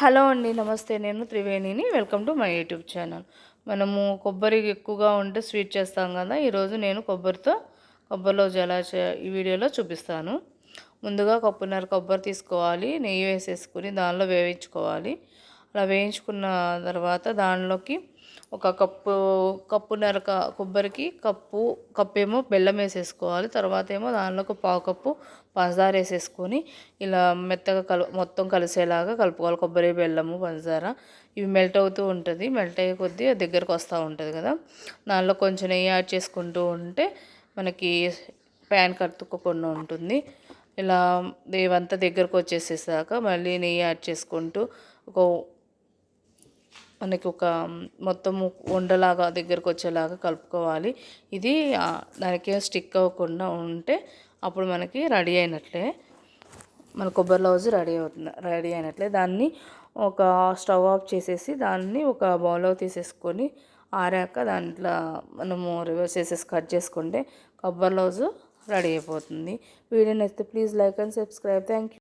Hello అండి నమస్తే. నేను త్రివేణిని. Welcome to my YouTube channel. మనము కొబ్బరి ఎక్కువగా ఉంటే స్వీట్ చేస్తాం కదా ఈరోజు నేను కొబ్బరితో కొబ్బరిలో ఎలా ఈ వీడియోలో చూపిస్తాను. ముందుగా కప్పున్నర కొబ్బరి తీసుకోవాలి నెయ్యి వేసేసుకుని దానిలో వేయించుకోవాలి. అలా వేయించుకున్న తర్వాత దానిలోకి ఒక కప్పు కప్పున్నర కొబ్బరికి కప్పు కప్పు ఏమో బెల్లం వేసేసుకోవాలి. తర్వాత ఏమో దానిలో ఒక పావు కప్పు పంచదార వేసేసుకొని ఇలా మెత్తగా కలు మొత్తం కలిసేలాగా కలుపుకోవాలి. కొబ్బరి బెల్లము పంచదార ఇవి మెల్ట్ అవుతూ ఉంటుంది. మెల్ట్ అయ్యే కొద్దీ అది దగ్గరకు వస్తూ ఉంటుంది కదా. దానిలో కొంచెం నెయ్యి యాడ్ చేసుకుంటూ ఉంటే మనకి ప్యాన్ కట్టుకోకుండా ఉంటుంది. ఇలా ఇవంతా దగ్గరకు వచ్చేసేసాక మళ్ళీ నెయ్యి యాడ్ చేసుకుంటూ ఒక మనకి ఒక మొత్తం ఉండలాగా దగ్గరకు వచ్చేలాగా కలుపుకోవాలి. ఇది దానికి స్టిక్ అవ్వకుండా ఉంటే అప్పుడు మనకి రెడీ అయినట్లే. మన కొబ్బరి లౌజ్ రెడీ అవుతుంది రెడీ అయినట్లే. దాన్ని ఒక స్టవ్ ఆఫ్ చేసేసి దాన్ని ఒక బౌల్లో తీసేసుకొని ఆరాక దాంట్లో మనము రివర్స్ చేసేసి కట్ చేసుకుంటే కొబ్బరి లౌజు రెడీ అయిపోతుంది. వీడియో నచ్చితే please like and subscribe. Thank you